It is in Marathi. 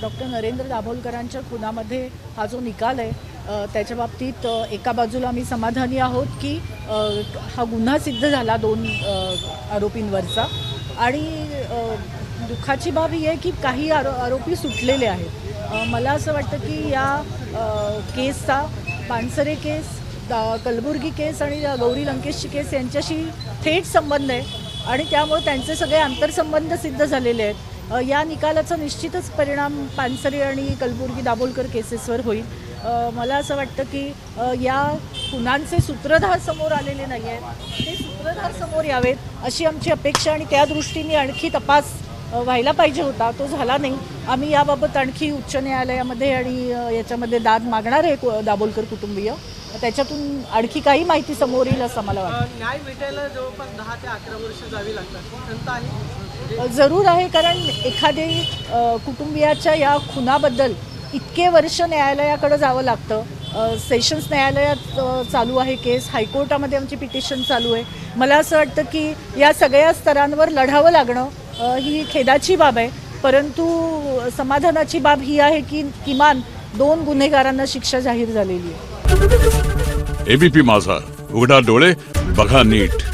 डॉक्टर नरेंद्र दाभोलकरांच्या खुनामध्ये हा जो निकाल आहे त्याच्या बाबतीत एका बाजूला आम्ही समाधानी आहोत की हा गुन्हा सिद्ध झाला दोन आरोपींवरचा. आणि दुःखाची बाब ही आहे की काही आरो आरोपी सुटलेले आहेत. मला असं वाटतं की या केसचा पानसरे केस दा- कलबुर्गी केस आणि गौरी लंकेशची केस यांच्याशी थेट संबंध आहे. आणि त्यामुळे त्यांचे सगळे आंतरसंबंध सिद्ध झालेले आहेत. या निकालाचा निश्चितच परिणाम पानसरे आणि कलबुर्गी दाभोलकर केसेसवर होईल. मला असं वाटतं की या खुनांचे सूत्रधार समोर आलेले नाही आहेत ते सूत्रधार समोर यावेत अशी आमची अपेक्षा आणि त्या दृष्टीने आणखी तपास व्हायला पाहिजे होता. तो झाला नाही. आम्ही याबाबत आणखी उच्च न्यायालयामध्ये आणि याच्यामध्ये दाद मागणार आहे कु- दाभोलकर कुटुंबीय. त्याच्यातून आणखी काही माहिती समोर येईल असं मला वाटतं. न्याय भेटायला जवळपास दहा ते अकरा वर्ष जावी लागतात. जरूर आहे कारण एखादे कुटुंबियाच्या या खुनाबद्दल इतके वर्ष न्यायालयाकडे जावं लागतं. सेशन्स न्यायालयात चालू आहे केस. हायकोर्टामध्ये आमची पिटिशन चालू आहे. मला असं वाटतं की या सगळ्या स्तरांवर लढावं लागणं ही खेदाची बाब आहे. परंतु समाधानाची बाब ही आहे की किमान दोन गुन्हेगारांना शिक्षा जाहीर झालेली आहे. एबीपी माझा. उघडा डोळे बघा नीट.